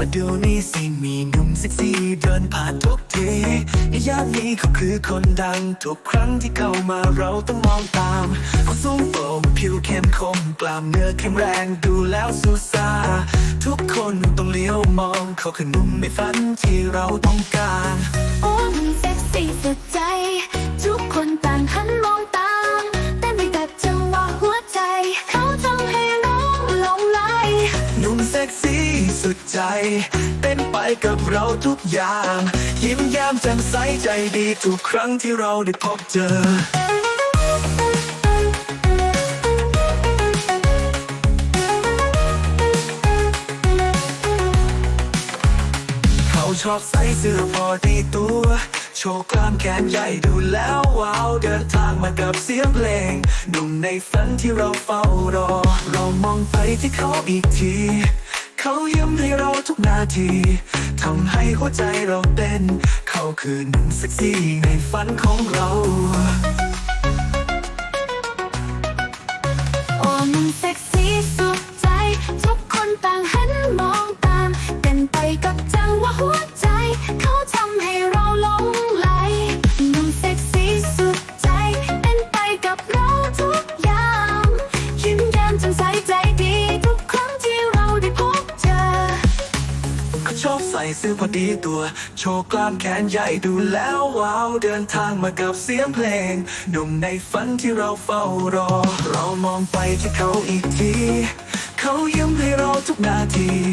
มาดูนี่สิมีหนุ่มเซ็กซี่เดินผ่านทุกทีในย่านนี้เขาคือคนดัง ทุกครั้งที่เข้ามาเราต้องมองตามเขาสูงโปร่งผิวเข้มคมกล้ามเนื้อแข็งแรงดูแล้วสูซาทุกคนต้องเลี้ยวมองเขาคือหนุ่มในฝันที่เราต้องการโอ้มันเซ็กซี่สุดใจ ทุกคนต่างหันมองตามเต้นไปกับจังหวะหัวใจ เขาทำให้น้องหลงไหลหนุ่มเซ็กซี่ สุดใจเป็นไปกับเราทุกอย่าง ยิ้มแย้มแจ่มใสใจดีทุกครั้งที่เราได้พบเจอเขาชอบใส่เสื้อพอดีตัว โชว์กล้ามแขนใหญ่ดูแล้วว้าว เดินทางมากับเสียงเพลงหนุ่มในฝันที่เราเฝ้ารอ เรามองไปที่เขาอีกที เขายิ้มให้เราทุกนาทีทำให้หัวใจเราเต้น เขาคือหนุ่มเซ็กซี่ในฝันของเราโอ้มันเซ็กซี่สุดใจ ทุกคนต่างหันมองตามเต้นไปกับจังหวะหัวใจ เขาทำให้เราหลงไหลหนุ่มเซ็กซี่สุดใจเป็นไปกับเราทุกอย่างยิ้มแย้มจ่มใสใจ ชอบใส่เสื้อพอดีตัว โชว์กล้ามแขนใหญ่ดูแล้วว้าว เดินทางมากับเสียงเพลงหนุ่มในฝันที่เราเฝ้ารอ เรามองไปที่เขาอีกที เขายิ้มให้เราทุกนาที